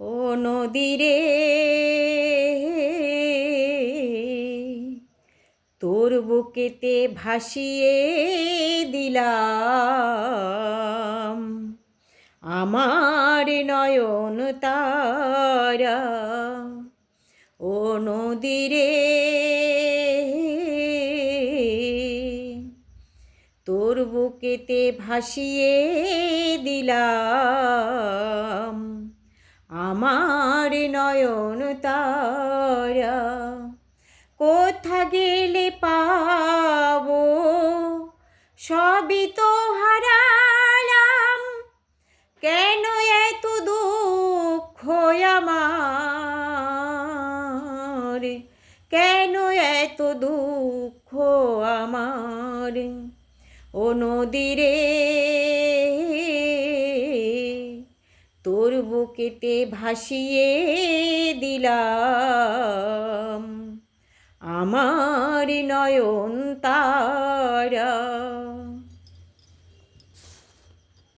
ও নদীরে, তোর বুকেতে ভাসিয়ে দিলাম আমার নয়ন তারা। ও নদীরে, তোর বুকেতে ভাসিয়ে দিলাম আমার নয়ন তারা। কোথা গেলে পাব? সবই তো হারালাম। কেন এত দুঃখ আমার? কেন এত দুঃখ আমার? ও নদীরে বুকেতে ভাসিয়ে দিলাম। আমার নয়ন তারা